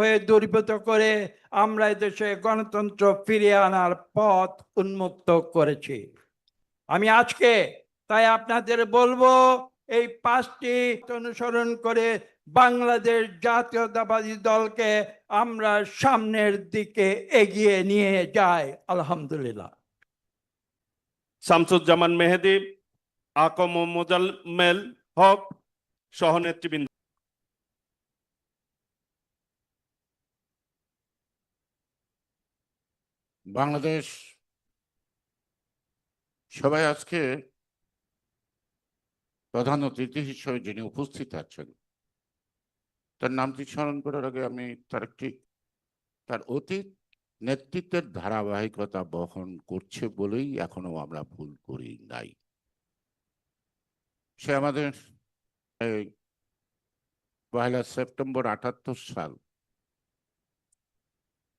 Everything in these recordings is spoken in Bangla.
হয়ে দূরীভূত করে আমরা দেশে গণতন্ত্র ফিরিয়ে আনার পথ উন্মুক্ত করেছি। আমি আজকে তাই আপনাদের বলব, এই পাঁচটি অনুসরণ করে বাংলাদেশ জাতীয়তাবাদী দলকে আমরা সামনের দিকে এগিয়ে নিয়ে যাই, আলহামদুলিল্লাহ। শামসুজ্জামান মেহেদি, আকম মোজাম্মেল হক সহনেতৃবৃন্দ। বাংলাদেশ, সবাই আজকে প্রধান অতিথি হিসেবে যিনি উপস্থিত আছেন, তার নামটি স্মরণ করার আগে আমি তার একটি, তার অতীত নেতৃত্বের ধারাবাহিকতা বহন করছে বলেই এখনও আমরা ভুল করি নাই। সে আমাদের এই পয়লা সেপ্টেম্বর আটাত্তর সাল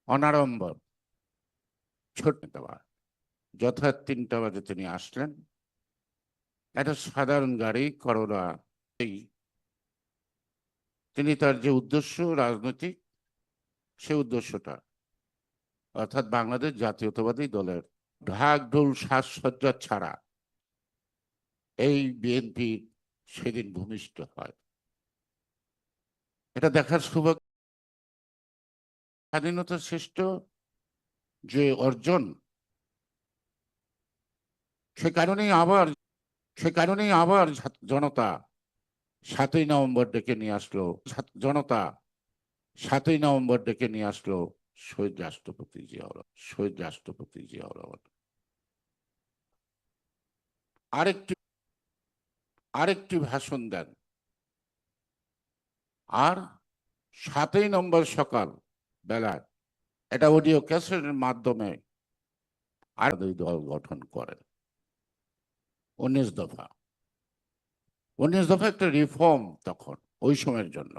অনারম্বর ছোট দেওয়া যথা তিনটা বাজে তিনি আসলেন। একটা সাধারণ গাড়ি, করোনা তিনি তার যে উদ্দেশ্য, রাজনৈতিক, সে উদ্দেশ্যটা। অর্থাৎ বাংলাদেশ জাতীয়তাবাদী দলের ঢাক ঢোল সাজসজ্জা ছাড়া এই বিএনপি সেদিন ভূমিষ্ঠ হয়। এটা দেখার সৌভাগ্য, স্বাধীনতা শ্রেষ্ঠ যে অর্জন, সে কারণেই আবার, সে কারণেই আবার জনতা সাতই নভেম্বর ডেকে নিয়ে আসলো। জনতা সাতই নভেম্বর ডেকে নিয়ে আসলো শহীদ রাষ্ট্রপতি জিয়াউর শহীদ রাষ্ট্রপতি জিয়াউর রহমান। আরেকটি আরেকটি ভাষণ দেন। আর সাতই নম্বর সকাল বেলায় এটা অডিও ক্যাসেটের মাধ্যমে আর দুই দল গঠন করেন উনিশ দফা। উনিশ দফা একটা রিফর্ম তখন, ওই সময়ের জন্য।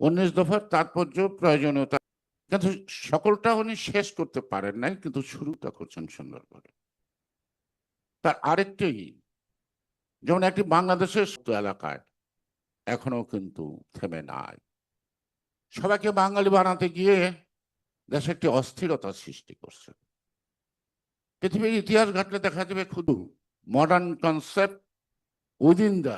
উনিশ দফার তাৎপর্য, প্রয়োজনীয়তা, কিন্তু সকলটা উনি শেষ করতে পারেন নাই, কিন্তু শুরুটা করছেন সুন্দর করে। তার আরেকটি, যেমন একটি বাংলাদেশের এলাকায়, এখনও কিন্তু থেমে নাই। সবাইকে বাঙালি বানাতে গিয়ে দেশে একটি অস্থিরতা সৃষ্টি করছে। পৃথিবীর ইতিহাস ঘাটলে দেখা যাবে শুধু মডার্ন কনসেপ্ট উইদিন দ্য